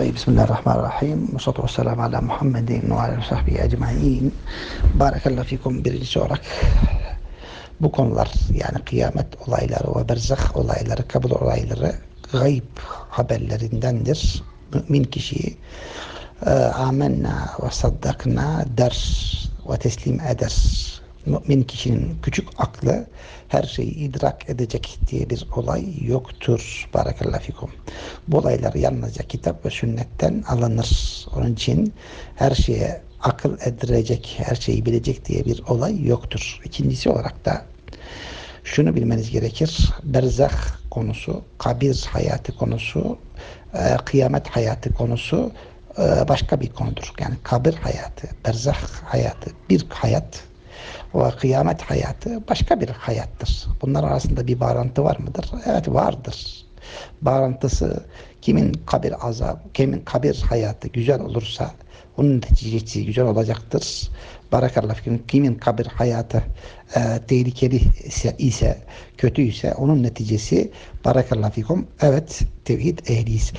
طيب بسم الله الرحمن الرحيم. والصلاة والسلام على محمد وعلى صحبه أجمعين. بارك الله فيكم برج شورك بكونلر يعني قيامة أولايلر وبرزخ ركب كبر أولايلر غيب حبلر دندس من كشي آمنا وصدقنا درس وتسليم أدرس Mümin kişinin küçük aklı her şeyi idrak edecek diye bir olay yoktur. Barakallahu fikum. Bu olaylar yalnızca kitap ve sünnetten alınır. Onun için her şeye akıl edilecek, her şeyi bilecek diye bir olay yoktur. İkincisi olarak da şunu bilmeniz gerekir. Berzah konusu, kabir hayatı konusu, e, kıyamet hayatı konusu e, başka bir konudur. Yani kabir hayatı, berzah hayatı, bir hayat ve kıyamet hayatı başka bir hayattır. Bunlar arasında bir bağlantı var mıdır? Evet vardır. Bağlantısı kimin kabir azabı, kimin kabir hayatı güzel olursa onun neticesi güzel olacaktır. Barakallahu fikum. Kimin kabir hayatı e, tehlikeli ise, ise, kötü ise onun neticesi barakallahu fikum. Evet tevhid ehli ise,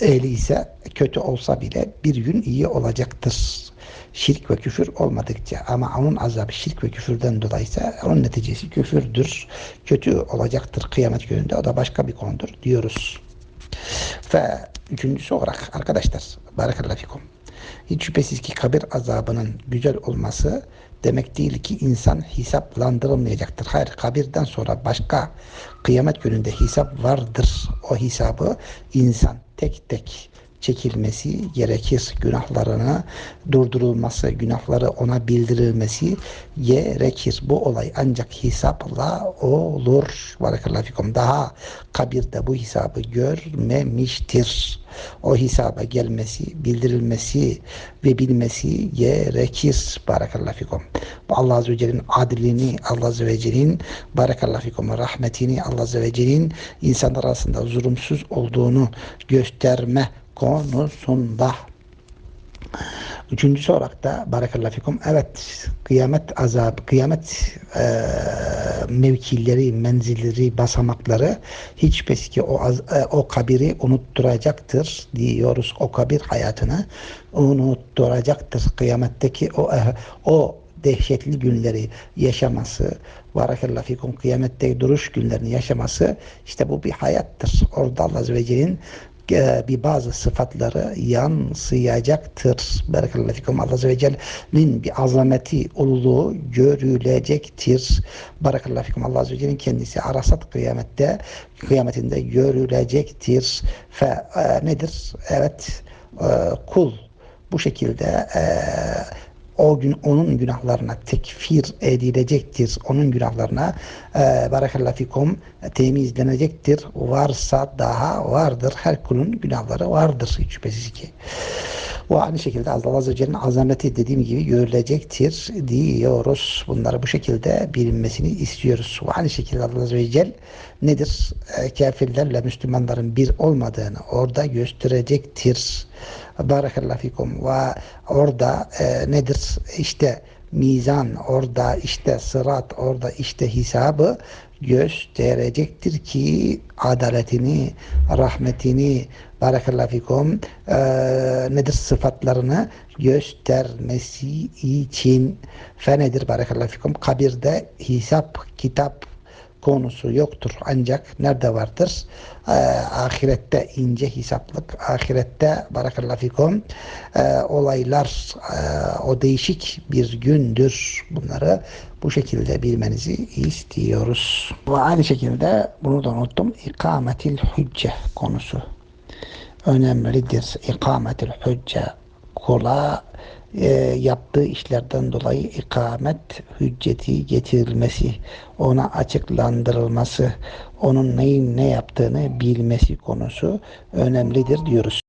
ehli ise kötü olsa bile bir gün iyi olacaktır şirk ve küfür olmadıkça ama onun azabı şirk ve küfürden dolayıysa onun neticesi küfürdür. Kötü olacaktır kıyamet gününde. O da başka bir konudur diyoruz. Ve üçüncüsü olarak arkadaşlar barakallahu fikum. Hiç şüphesiz ki kabir azabının güzel olması demek değil ki insan hesaplandırılmayacaktır. Hayır kabirden sonra başka kıyamet gününde hesap vardır. O hesabı insan tek tek çekilmesi gerekir. Günahlarına durdurulması, günahları ona bildirilmesi gerekir. Bu olay ancak hesapla olur. Barakallahu. Daha kabirde bu hesabı görmemiştir. O hesaba gelmesi, bildirilmesi ve bilmesi gerekir. Barakallahu fikum. Allah Azze ve Celle'nin adilini, Allah Azze ve Celle'nin barakallahu fikum rahmetini, Allah Azze ve Celle'nin insanlar arasında zulümsüz olduğunu gösterme konusunda. Üçüncüsü olarak da barakallahu fikum evet kıyamet azabı, kıyamet e, mevkileri, menzilleri, basamakları hiç şüphesiz ki o, az, e, o kabiri unutturacaktır diyoruz. O kabir hayatını unutturacaktır. Kıyametteki o, e, o dehşetli günleri yaşaması, barakallahu fikum kıyamette duruş günlerini yaşaması işte bu bir hayattır. Orada Allah Azze ve Celle'nin bir bazı sıfatları yansıyacaktır. Barakallahu fikum. Allah Azze ve Celle'nin bir azameti, ululuğu görülecektir. Barakallahu fikum. Allah Azze ve Celle'nin kendisi arasat kıyamette, kıyametinde görülecektir. Fe, e, nedir? Evet, e, kul bu şekilde e, o gün onun günahlarına tekfir edilecektir. Onun günahlarına e, barakallahu fikum temizlenecektir. Varsa daha vardır. Her kulun günahları vardır hiç şüphesiz ki. O aynı şekilde Allah Azze ve Celle'nin azameti dediğim gibi görülecektir diyoruz. Bunları bu şekilde bilinmesini istiyoruz. O aynı şekilde Allah Azze ve Celle nedir? E, kafirlerle Müslümanların bir olmadığını orada gösterecektir. Barakallahu fikum. Ve orada e, nedir? İşte mizan orada, işte sırat orada, işte hesabı gösterecektir ki adaletini, rahmetini, barakallahu fikum e, nedir sıfatlarını göstermesi için. Fe nedir barakallahu fikum? Kabirde hesap, kitap konusu yoktur. Ancak nerede vardır? Ee, ahirette ince hesaplık, ahirette barakallahu e, olaylar e, o değişik bir gündür. Bunları bu şekilde bilmenizi istiyoruz. Ve aynı şekilde bunu da unuttum. İkametil hücce konusu önemlidir. İkametil hücce kula e, yaptığı işlerden dolayı ikamet hücceti getirilmesi, ona açıklandırılması, onun neyin ne yaptığını bilmesi konusu önemlidir diyoruz.